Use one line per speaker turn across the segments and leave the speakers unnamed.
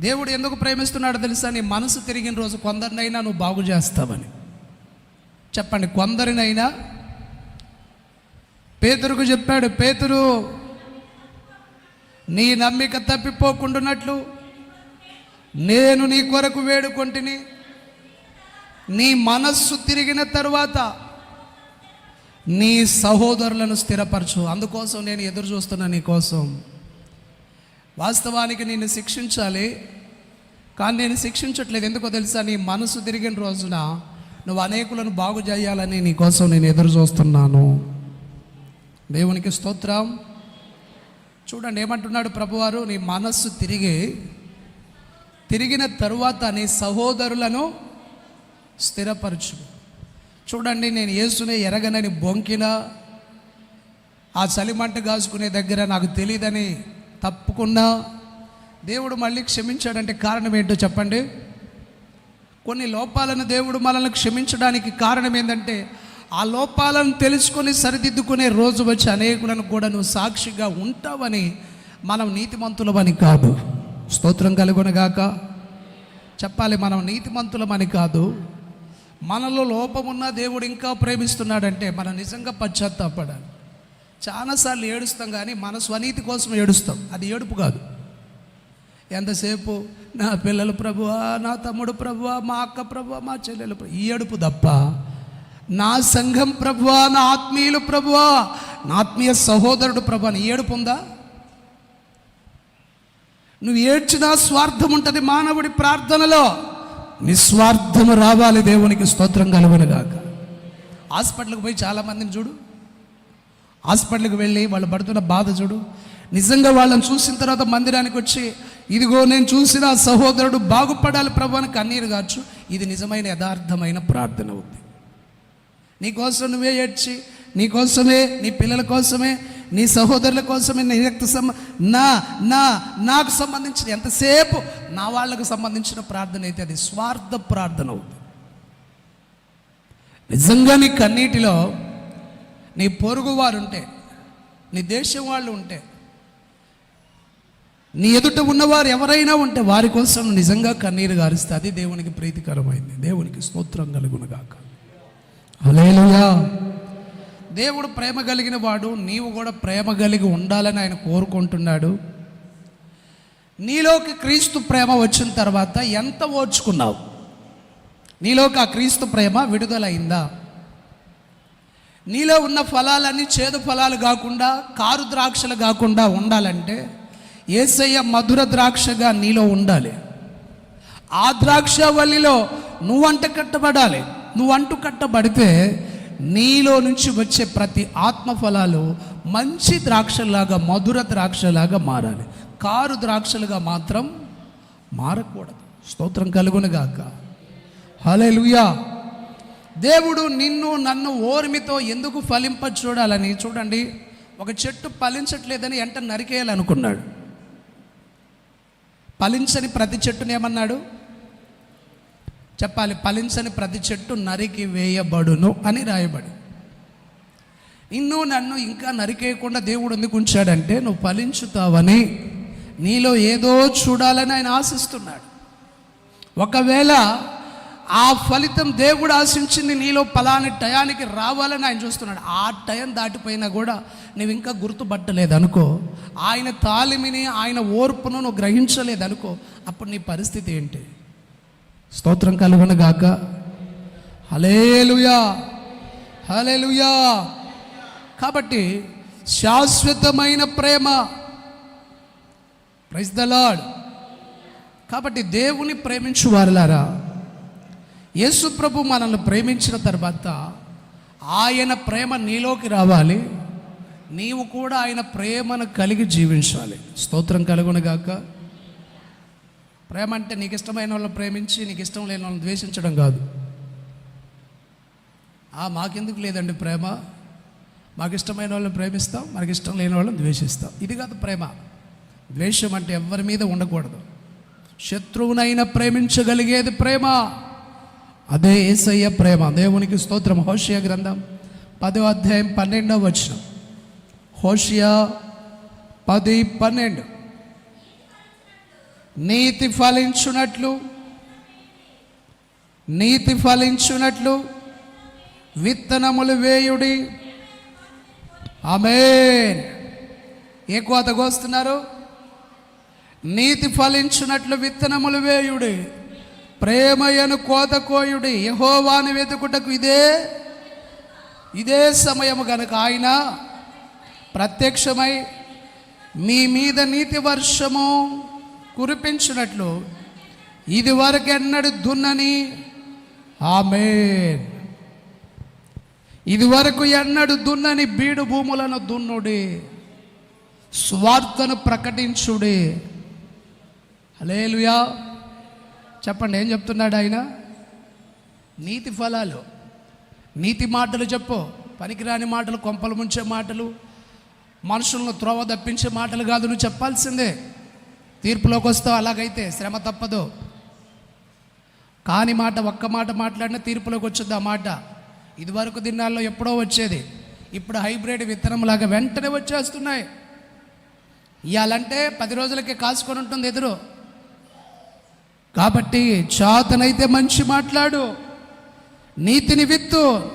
దేవుడు ఎందుకు ప్రేమిస్తున్నాడో తెలుసా? నీ మనసు తిరిగిన రోజు కొందరినైనా నువ్వు బాగు చేస్తావని. చెప్పండి కొందరినైనా? పేతురుకు చెప్పాడు పేతురు నీ నమ్మిక తప్పిపోకుండానట్లు నేను నీ కొరకు వేడుకొంటిని. నీ మనస్సు తిరిగిన తరువాత నీ సహోదరులను స్థిరపరచు. అందుకోసం నేను ఎదురు చూస్తున్నా నీకోసం వాస్తవానికి నిన్ను శిక్షించాలి. కానీ నేను శిక్షించట్లేదు. ఎందుకో తెలుసా? నీ మనసు తిరిగిన రోజున నువ్వు అనేకులను బాగు చేయాలని నీ కోసం నేను ఎదురు చూస్తున్నాను. దేవునికి స్తోత్రం. చూడండి ఏమంటున్నాడు ప్రభువారు? నీ మనస్సు తిరిగి తిరిగిన తరువాత నీ సహోదరులను స్థిరపరచు. చూడండి నేను యేసునే ఎరగనని బొంకిన ఆ చలిమంట కాసుకునే దగ్గర నాకు తెలియదని తప్పకుండా దేవుడు మళ్ళీ క్షమించాడంటే కారణం ఏంటో చెప్పండి. కొన్ని లోపాలను దేవుడు మనల్ని క్షమించడానికి కారణం ఏంటంటే ఆ లోపాలను తెలుసుకొని సరిదిద్దుకునే రోజు వచ్చి అనేకులను కూడా నువ్వు సాక్షిగా ఉంటావని మనం నీతిమంతులమని కాదు. స్తోత్రం కలుగునగాక. చెప్పాలి మనం నీతిమంతులమని కాదు. మనలో లోపమున్న దేవుడు ఇంకా ప్రేమిస్తున్నాడంటే మనం నిజంగా పశ్చాత్తాపడాలి. చాలాసార్లు ఏడుస్తాం కానీ మన స్వనీతి కోసం ఏడుస్తాం. అది ఏడుపు కాదు. ఎంతసేపు? నా పిల్లలు ప్రభువా నా తమ్ముడు ప్రభువా మా అక్క ప్రభువా మా చెల్లెలు ప్రభు ఈ ఏడుపు తప్ప నా సంఘం ప్రభువా నా ఆత్మీయులు ప్రభువా నా ఆత్మీయ సహోదరుడు ప్రభు అని ఏడుపు ఉందా? నువ్వు ఏడ్చినా స్వార్థం ఉంటుంది మానవుడి ప్రార్థనలో. నిస్వార్థము రావాలి దేవునికి స్తోత్రం కలవనగాక హాస్పిటల్కి పోయి చాలామందిని చూడు. హాస్పిటల్కి వెళ్ళి వాళ్ళు పడుతున్న బాధ చూడు. నిజంగా వాళ్ళని చూసిన తర్వాత మందిరానికి వచ్చి ఇదిగో నేను చూసిన సహోదరుడు బాగుపడాలి ప్రభు అని కన్నీరు కావచ్చు ఇది నిజమైన యథార్థమైన ప్రార్థన ఉంది నీకోసం నువ్వే ఏడ్చి నీకోసమే నీ పిల్లల కోసమే నీ సహోదరుల కోసమే నీ రక్త సంబ నా నా నాకు సంబంధించిన ఎంతసేపు నా వాళ్ళకు సంబంధించిన ప్రార్థన అయితే అది స్వార్థ ప్రార్థన అవుతుంది నిజంగా నీ కన్నీటిలో నీ పొరుగు వారు ఉంటే నీ దేశం వాళ్ళు ఉంటే నీ ఎదుట ఉన్నవారు ఎవరైనా ఉంటే వారి కోసం నిజంగా కన్నీరు గారిస్తే అది దేవునికి ప్రీతికరమైంది. దేవునికి స్తోత్రం కలుగునుగాక. అలేలుయా దేవుడు ప్రేమ కలిగిన వాడు నీవు కూడా ప్రేమ కలిగి ఉండాలని ఆయన కోరుకుంటున్నాడు. నీలోకి క్రీస్తు ప్రేమ వచ్చిన తర్వాత ఎంత ఓర్చుకున్నావు? నీలోకి ఆ క్రీస్తు ప్రేమ విడుదలైందా? నీలో ఉన్న ఫలాలన్నీ చేదు ఫలాలు కాకుండా కారు ద్రాక్షలు కాకుండా ఉండాలంటే ఏసయ్య మధుర ద్రాక్షగా నీలో ఉండాలి. ఆ ద్రాక్ష వల్లిలో నువ్వంట కట్టబడాలి. నువ్వంటూ కట్టబడితే నీలో నుంచి వచ్చే ప్రతి ఆత్మ ఫలాలు మంచి ద్రాక్షలాగా మధుర ద్రాక్షలాగా మారాలి. కారు ద్రాక్షలుగా మాత్రం మారకూడదు. స్తోత్రం కలుగునుగాక. లుయా దేవుడు నిన్ను నన్ను ఓర్మితో ఎందుకు ఫలింప చూడాలని చూడండి. ఒక చెట్టు ఫలించట్లేదని ఎంట నరికేయాలనుకున్నాడు. ఫలించని ప్రతి చెట్టుని ఏమన్నాడు? చెప్పాలి ఫలించని ప్రతి చెట్టు నరికి వేయబడును అని రాయబడి. నిన్ను నన్ను ఇంకా నరికేయకుండా దేవుడు ఎందుకు ఉంచాడంటే నువ్వు ఫలించుతావని నీలో ఏదో చూడాలని ఆయన ఆశిస్తున్నాడు. ఒకవేళ ఆ ఫలితం దేవుడు ఆశించింది నీలో ఫలాని టయానికి రావాలని ఆయన చూస్తున్నాడు. ఆ టయం దాటిపోయినా కూడా నువ్వు ఇంకా గుర్తుపట్టలేదు అనుకో ఆయన తాలిమిని ఆయన ఓర్పును నువ్వు గ్రహించలేదు అనుకో అప్పుడు నీ పరిస్థితి ఏంటి? స్తోత్రం కలుగునగాక. హలేలుయా హలేలుయా కాబట్టి శాశ్వతమైన ప్రేమ. ప్రైజ్ ద లాడ్ కాబట్టి దేవుని ప్రేమించు వారులారా యేసు ప్రభు మనల్ని ప్రేమించిన తర్వాత ఆయన ప్రేమ నీలోకి రావాలి. నీవు కూడా ఆయన ప్రేమను కలిగి జీవించాలి. స్తోత్రం కలుగునగాక ప్రేమ అంటే నీకు ఇష్టమైన వాళ్ళని ప్రేమించి నీకు ఇష్టం లేని వాళ్ళని ద్వేషించడం కాదు. ఆ మాకెందుకు లేదండి ప్రేమ? మాకు ఇష్టమైన వాళ్ళని ప్రేమిస్తాం మనకి ఇష్టం లేని వాళ్ళని ద్వేషిస్తాం. ఇది కాదు ప్రేమ. ద్వేషం అంటే ఎవరి మీద ఉండకూడదు. శత్రువునైనా ప్రేమించగలిగేది ప్రేమ. అదే ఏసయ్య ప్రేమ. దేవునికి స్తోత్రం. హోషియా గ్రంథం పదో అధ్యాయం పన్నెండవ వచనం. హోషియా పది పన్నెండు. నీతి ఫలించునట్లు నీతి ఫలించునట్లు విత్తనములు వేయుడి. ఆమేన్. ఏ కోత కోస్తున్నారు? నీతి ఫలించునట్లు విత్తనములు వేయుడి. ప్రేమయను కోత కోయుడి యహోవాను వెతుకుటకు ఇదే ఇదే సమయము గనుక ఆయన ప్రత్యక్షమై మీ మీద నీతి వర్షము కురిపించినట్లు ఇది వరకెన్నడు దున్నని. ఆమె ఇది వరకు ఎన్నడు దున్నని బీడు భూములను దున్నుడి స్వార్థను ప్రకటించుడి. హలేలుయా చెప్పండి ఏం చెప్తున్నాడు ఆయన? నీతి ఫలాలు. నీతి మాటలు చెప్పు. పనికిరాని మాటలు కొంపలు ముంచే మాటలు మనుషులను త్రోవ తప్పించే మాటలు కాదు నువ్వు చెప్పాల్సిందే. తీర్పులోకి వస్తావు అలాగైతే శ్రమ తప్పదు. కాని మాట ఒక్క మాట మాట్లాడినా తీర్పులోకి వచ్చింది ఆ మాట? ఇదివరకు దినాల్లో ఎప్పుడో వచ్చేది. ఇప్పుడు హైబ్రిడ్ విత్తనంలాగా వెంటనే వచ్చేస్తున్నాయి. ఇవాళంటే పది రోజులకే కాసుకొని ఉంటుంది ఎదురు. కాబట్టి చాతనైతే మంచి మాట్లాడు. నీతిని విత్తు.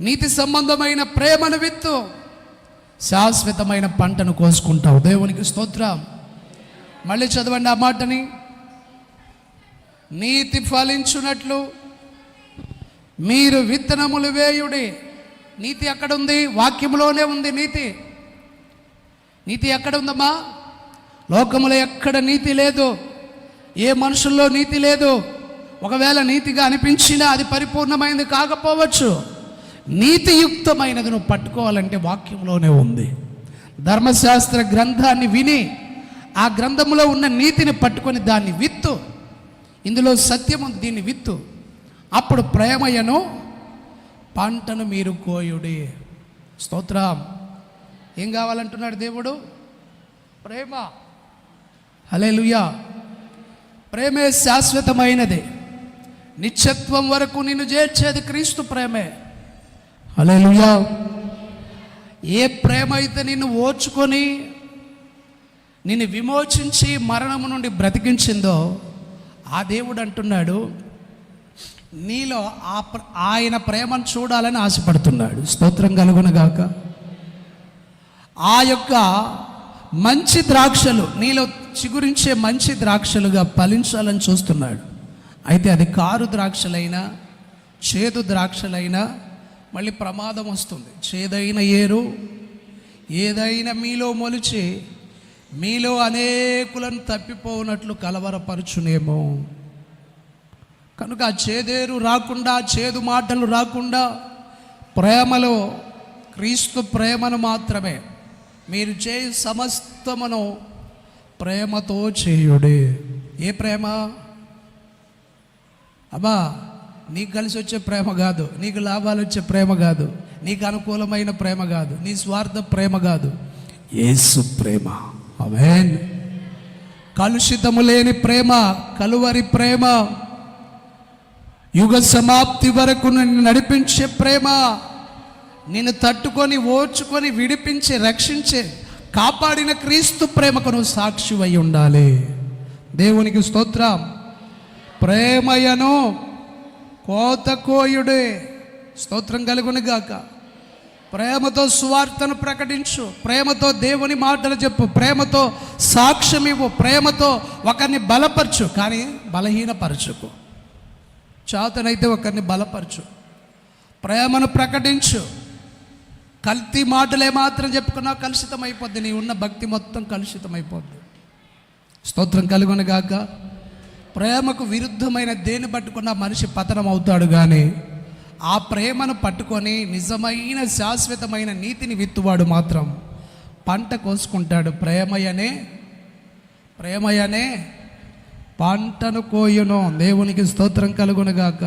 నీతి సంబంధమైన ప్రేమను విత్తు. శాశ్వతమైన పంటను కోసుకుంటావు. దేవునికి స్తోత్రం. మళ్ళీ చదవండి ఆ మాటని. నీతి ఫలించునట్లు మీరు విత్తనములు వేయుడి. నీతి ఎక్కడుంది వాక్యములోనే ఉంది నీతి. నీతి ఎక్కడ ఉందమ్మా లోకములో ఎక్కడ నీతి లేదు. ఏ మనుషుల్లో నీతి లేదు? ఒకవేళ నీతిగా అనిపించినా అది పరిపూర్ణమైనది కాకపోవచ్చు. నీతియుక్తమైనది నువ్వు పట్టుకోవాలంటే వాక్యంలోనే ఉంది. ధర్మశాస్త్ర గ్రంథాన్ని విని ఆ గ్రంథంలో ఉన్న నీతిని పట్టుకొని దాన్ని విత్తు. ఇందులో సత్యము దీన్ని విత్తు. అప్పుడు ప్రేమయను పంటను మీరు కోయుడి. స్తోత్రం. ఏం కావాలంటున్నాడు దేవుడు? ప్రేమ. హలేలుయా ప్రేమే శాశ్వతమైనది. నిత్యత్వం వరకు నిన్ను చేర్చేది క్రీస్తు ప్రేమే. హలేలుయా ఏ ప్రేమ అయితే నిన్ను ఓర్చుకొని నిన్ను విమోచించి మరణము నుండి బ్రతికించిందో ఆ దేవుడు అంటున్నాడు నీలో ఆ ఆయన ప్రేమను చూడాలని ఆశపడుతున్నాడు. స్తోత్రం కలుగునగాక ఆ యొక్క మంచి ద్రాక్షలు నీలో చిగురించే మంచి ద్రాక్షలుగా ఫలించాలని చూస్తున్నాడు. అయితే అది కారు ద్రాక్షలైనా చేదు ద్రాక్షలైనా మళ్ళీ ప్రమాదం వస్తుంది. చేదైన ఏరు ఏదైనా మీలో మొలిచి మీలో అనేకులను తప్పిపోనట్లు కలవరపరచునేమో. కనుక ఆ చేదేరు రాకుండా చేదు మాటలు రాకుండా ప్రేమలో క్రీస్తు ప్రేమను మాత్రమే మీరు చేయు సమస్తమును ప్రేమతో చేయుడి. ఏ ప్రేమ? అబ్బా నీకు కలిసి వచ్చే ప్రేమ కాదు నీకు లాభాలు వచ్చే ప్రేమ కాదు నీకు అనుకూలమైన ప్రేమ కాదు నీ స్వార్థ ప్రేమ కాదు. యేసు ప్రేమ. ఆమేన్. కలుషితము లేని ప్రేమ కలువరి ప్రేమ యుగ సమాప్తి వరకు నిన్ను నడిపించే ప్రేమ. నిన్ను తట్టుకొని ఓర్చుకొని విడిపించి రక్షించే కాపాడిన క్రీస్తు ప్రేమకు నువ్వు సాక్షి ఉండాలి. దేవునికి స్తోత్రం. ప్రేమయను కోత కోయుడే స్తోత్రం కలుగును గాక. ప్రేమతో సువార్తను ప్రకటించు. ప్రేమతో దేవుని మాటలు చెప్పు. ప్రేమతో సాక్ష్యం ఇవ్వు. ప్రేమతో ఒకరిని బలపరచు. కానీ బలహీనపరచుకు. చాతనైతే ఒకరిని బలపరచు. ప్రేమను ప్రకటించు. కల్తీ మాటలే మాత్రం చెప్పుకున్నావు కలుషితం అయిపోద్ది నీ ఉన్న భక్తి మొత్తం కలుషితం అయిపోద్ది స్తోత్రం కలుగునగాక ప్రేమకు విరుద్ధమైన దేని పట్టుకున్న మనిషి పతనం అవుతాడు కానీ ఆ ప్రేమను పట్టుకొని నిజమైన శాశ్వతమైన నీతిని విత్తువాడు మాత్రం పంట కోసుకుంటాడు. ప్రేమయనే ప్రేమయనే పంటను కోయును. దేవునికి స్తోత్రం కలుగునుగాక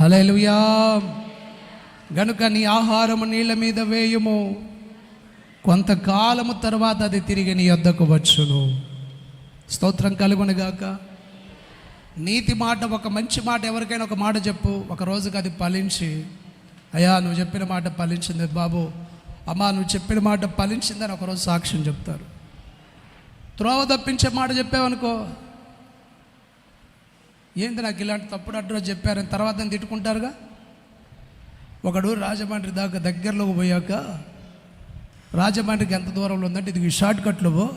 హలో గనుక నీ ఆహారము నీళ్ళ మీద వేయుము. కొంతకాలము తర్వాత అది తిరిగి నీ వద్దకు వచ్చును. స్తోత్రం కలుగునుగాక నీతి మాట ఒక మంచి మాట ఎవరికైనా ఒక మాట చెప్పు. ఒక రోజుకి అది ఫలించి అయ్యా నువ్వు చెప్పిన మాట ఫలించింది బాబు. అమ్మా నువ్వు చెప్పిన మాట ఫలించిందని ఒకరోజు సాక్ష్యం చెప్తారు. త్రోవ తప్పించే మాట చెప్పావనుకో ఏంది నాకు ఇలాంటి తప్పుడు అడ్రస్ చెప్పారని తర్వాత తిట్టుకుంటారుగా? ఒకడు రాజమండ్రి దాకా దగ్గరలోకి పోయాక రాజమండ్రికి ఎంత దూరంలో ఉందంటే ఇది షార్ట్ కట్లో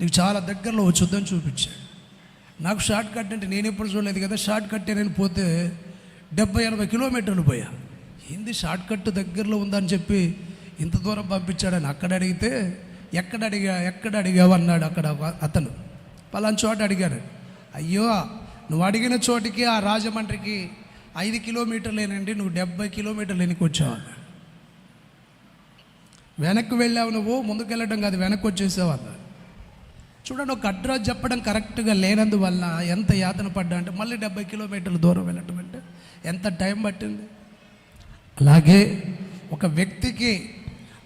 నీకు చాలా దగ్గరలో వచ్చొద్దని చూపించాడు. నాకు షార్ట్ కట్ అంటే నేను ఎప్పుడు చూడలేదు కదా షార్ట్ కట్ నేను పోతే డెబ్బై ఎనభై కిలోమీటర్లు పోయా. ఏంది షార్ట్ కట్ దగ్గరలో ఉందని చెప్పి ఇంత దూరం పంపించాడని అక్కడ అడిగితే ఎక్కడ అడిగా ఎక్కడ అడిగావు? అన్నాడు అక్కడ అతను. పలానా చోట అడిగారు. అయ్యో నువ్వు అడిగిన చోటికి ఆ రాజమండ్రికి ఐదు కిలోమీటర్లేనండి నువ్వు డెబ్బై కిలోమీటర్లేనికి వచ్చావు. వెనక్కి వెళ్ళావు నువ్వు ముందుకు వెళ్ళడం కాదు వెనక్కి వచ్చేసావు చూడండి ఒక అడ్రస్ చెప్పడం కరెక్ట్గా లేనందువల్ల ఎంత యాతన పడ్డా అంటే మళ్ళీ డెబ్బై కిలోమీటర్ల దూరం వెళ్ళటం అంటే ఎంత టైం పట్టింది? అలాగే ఒక వ్యక్తికి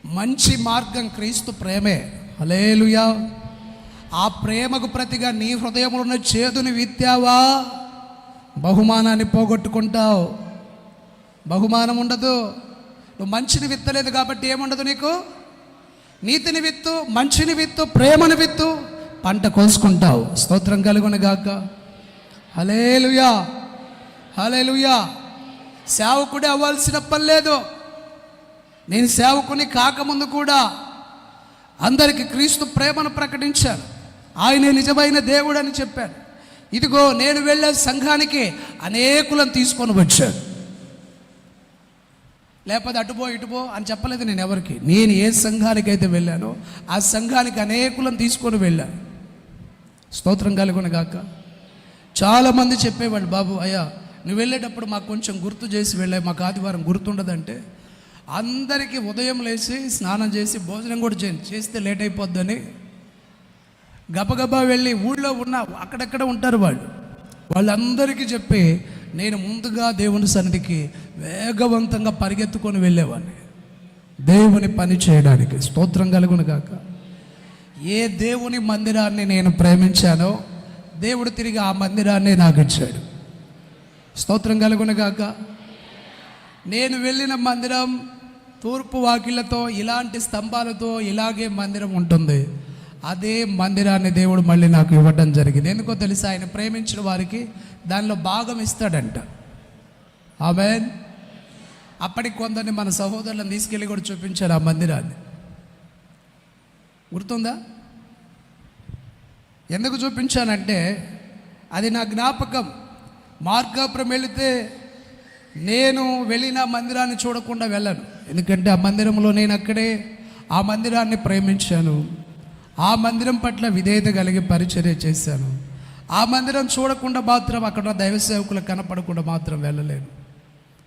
మంచి మార్గం క్రీస్తు ప్రేమే. అలేలుయా ఆ ప్రేమకు ప్రతిగా నీ హృదయంలో ఉన్న చేదుని విత్తావా? బహుమానాన్ని పోగొట్టుకుంటావు. బహుమానం ఉండదు. నువ్వు మంచిని విత్తలేదు కాబట్టి ఏముండదు నీకు? నీతిని విత్తు మంచిని విత్తు ప్రేమను విత్తు పంట కోసుకుంటావు. స్తోత్రం కలుగును గాక. హలేలుయా హలేలుయా సేవకుడే అవ్వాల్సిన పని లేదు. నేను సేవకుని కాకముందు కూడా అందరికి క్రీస్తు ప్రేమను ప్రకటించాను. ఆయనే నిజమైన దేవుడు అని చెప్పాను. ఇదిగో నేను వెళ్ళే సంఘానికి అనేకులను తీసుకొని వచ్చాను. లేకపోతే అటుపో ఇటుపో అని చెప్పలేదు నేను ఎవరికి. నేను ఏ సంఘానికైతే వెళ్ళానో ఆ సంఘానికి అనేకులను తీసుకొని వెళ్ళాను. స్తోత్రం కలుగును గాక. చాలామంది చెప్పేవాళ్ళు బాబు అయ్యా నువ్వు వెళ్ళేటప్పుడు మాకు కొంచెం గుర్తు చేసి వెళ్ళా మాకు ఆదివారం గుర్తుండదంటే అందరికీ ఉదయం లేచి స్నానం చేసి భోజనం కూడా చేయండి. చేస్తే లేట్ అయిపోద్దని గబగబా వెళ్ళి ఊళ్ళో ఉన్న అక్కడక్కడ ఉంటారు వాళ్ళు? వాళ్ళందరికీ చెప్పి నేను ముందుగా దేవుని సన్నిధికి వేగవంతంగా పరిగెత్తుకొని వెళ్ళేవాడిని. దేవుని పని చేయడానికి స్తోత్రం కలుగును కాక ఏ దేవుని మందిరాన్ని నేను ప్రేమించానో దేవుడు తిరిగి ఆ మందిరాన్ని నాకు ఇచ్చాడు స్తోత్రం కలుగును కాక నేను వెళ్ళిన మందిరం తూర్పు వాకిళ్ళతో ఇలాంటి స్తంభాలతో ఇలాగే మందిరం ఉంటుంది. అదే మందిరాన్ని దేవుడు మళ్ళీ నాకు ఇవ్వడం జరిగింది. ఎందుకో తెలుసా? ఆయన ప్రేమించిన వారికి దానిలో భాగం ఇస్తాడంట. ఆమె అప్పటికి కొందరిని మన సహోదరులను తీసుకెళ్ళి కూడా చూపించారు ఆ మందిరాన్ని. గుర్తుందా? ఎందుకు చూపించానంటే అది నా జ్ఞాపకం. మార్గాపురం వెళితే నేను వెళ్ళిన మందిరాన్ని చూడకుండా వెళ్ళను. ఎందుకంటే ఆ మందిరంలో నేను అక్కడే ఆ మందిరాన్ని ప్రేమించాను. ఆ మందిరం పట్ల విధేయత కలిగి పరిచర్య చేశాను. ఆ మందిరం చూడకుండా మాత్రం అక్కడ దైవ సేవకులు కనపడకుండా మాత్రం వెళ్ళలేను.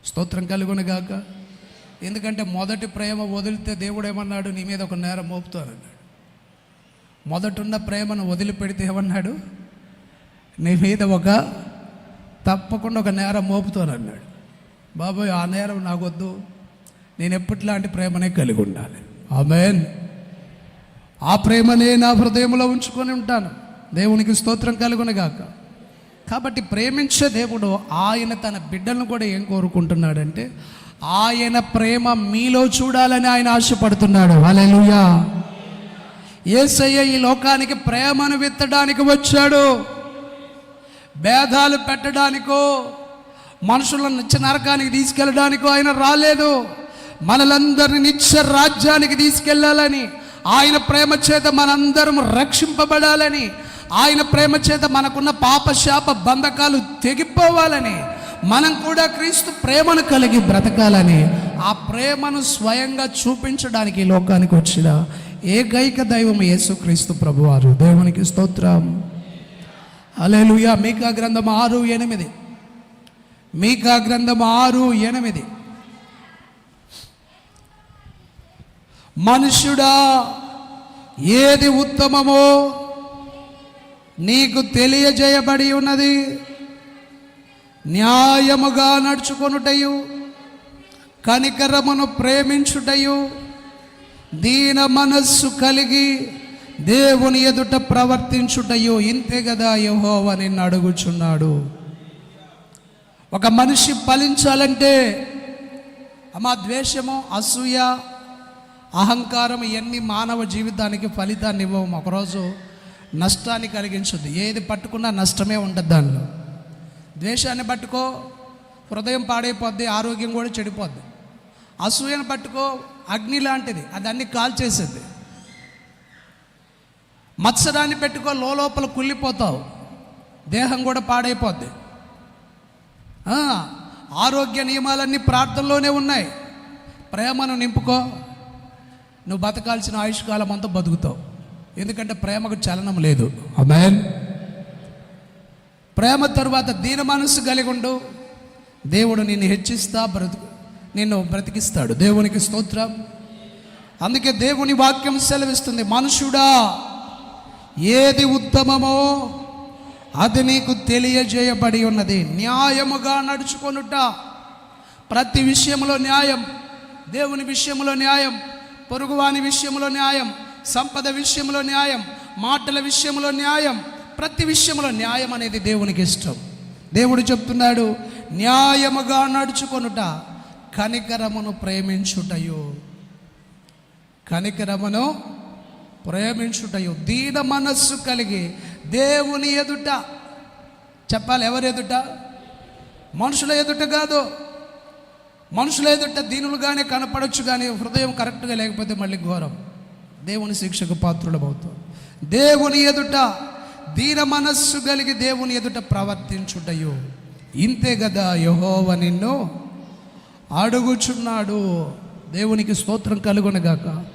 స్తోత్రం కలుగును గాక ఎందుకంటే మొదటి ప్రేమ వదిలితే దేవుడు ఏమన్నాడు? నీ మీద ఒక నేరం మోపుతానన్నాడు మొదటున్న ప్రేమను వదిలిపెడితే ఏమన్నాడు? నీ మీద ఒక తప్పకుండా ఒక నేరం మోపుతానన్నాడు బాబాయ్ ఆ నేరం నాకొద్దు. నేను ఎప్పటిలాంటి ప్రేమనే కలిగి ఉండాలి. ఆమెన్. ఆ ప్రేమనే నా హృదయంలో ఉంచుకొని ఉంటాను. దేవునికి స్తోత్రం కలుగునగాక. కాబట్టి ప్రేమించే దేవుడు ఆయన తన బిడ్డలను కూడా ఏం కోరుకుంటున్నాడంటే ఆయన ప్రేమ మీలో చూడాలని ఆయన ఆశపడుతున్నాడు. హల్లెలూయా. యేసయ్య ఈ లోకానికి ప్రేమను విత్తడానికి వచ్చాడు. భేదాలు పెట్టడానికో మనుషులను నిత్య నరకానికి తీసుకెళ్ళడానికో ఆయన రాలేదు. మనలందరిని నిత్య రాజ్యానికి తీసుకెళ్ళాలని ఆయన ప్రేమ చేత మనందరం రక్షింపబడాలని ఆయన ప్రేమ చేత మనకున్న పాపశాప బంధకాలు తెగిపోవాలని మనం కూడా క్రీస్తు ప్రేమను కలిగి బ్రతకాలని ఆ ప్రేమను స్వయంగా చూపించడానికి లోకానికి వచ్చిన ఏకైక దైవం యేసుక్రీస్తు ప్రభువారు. దేవునికి స్తోత్రం. అలెలుయా మీకా గ్రంథం ఆరు ఎనిమిది. మీకా గ్రంథం ఆరు ఎనిమిది. మనుష్యుడా ఏది ఉత్తమమో నీకు తెలియజేయబడి ఉన్నది. న్యాయముగా నడుచుకొనుటయు కనికరమును ప్రేమించుటయు దీన మనస్సు కలిగి దేవుని ఎదుట ప్రవర్తించుటయు ఇంతే కదా యెహోవా నిన్ను అడుగుచున్నాడు. ఒక మనిషి ఫలించాలంటే మా ద్వేషము అసూయ అహంకారం ఇవన్నీ మానవ జీవితానికి ఫలితాన్ని ఇవ్వము ఒకరోజు నష్టాన్ని కలిగించుద్ది. ఏది పట్టుకున్నా నష్టమే ఉంటుంది దానిలో. ద్వేషాన్ని పట్టుకో హృదయం పాడైపోద్ది ఆరోగ్యం కూడా చెడిపోద్ది. అసూయను పట్టుకో అగ్ని లాంటిది అది అన్ని కాల్చేసేది. మత్సరాన్ని పెట్టుకో లోపల కుళ్ళిపోతావు. దేహం కూడా పాడైపోద్ది. ఆరోగ్య నియమాలన్నీ ప్రార్థనలోనే ఉన్నాయి. ప్రేమను నింపుకో నువ్వు బతకాల్సిన ఆయుష్కాలం అంతా బతుకుతావు. ఎందుకంటే ప్రేమకు చలనం లేదు. అమెన్ ప్రేమ తరువాత దీన మనస్సు కలిగి ఉండు. దేవుడు నిన్ను హెచ్చిస్తా బ్రతుకు నిన్ను బ్రతికిస్తాడు. దేవునికి స్తోత్రం. అందుకే దేవుని వాక్యం సెలవిస్తుంది. మనుషుడా ఏది ఉత్తమమో అది నీకు తెలియజేయబడి ఉన్నది. న్యాయముగా నడుచుకొనుట. ప్రతి విషయంలో న్యాయం. దేవుని విషయంలో న్యాయం. పొరుగువాని విషయంలో న్యాయం సంపద విషయంలో న్యాయం మాటల విషయంలో న్యాయం ప్రతి విషయంలో న్యాయం అనేది దేవునికి ఇష్టం. దేవుడు చెప్తున్నాడు న్యాయముగా నడుచుకొనుట కనికరమును ప్రేమించుటయో. కనికరమును ప్రేమించుటయు. దీన మనస్సు కలిగి దేవుని ఎదుట చెప్పాలి ఎవరు ఎదుట? మనుషుల ఎదుట కాదు. మనుషుల ఎదుట దీనులుగానే కనపడవచ్చు కానీ హృదయం కరెక్ట్గా లేకపోతే మళ్ళీ ఘోరం. దేవుని శిక్షకు పాత్రులమవుతాం. దేవుని ఎదుట దీన మనస్సు కలిగి దేవుని ఎదుట ప్రవర్తించుటయో. ఇంతే కదా యహోవ నిన్ను అడుగుచున్నాడు. దేవునికి స్తోత్రం కలుగునగాక.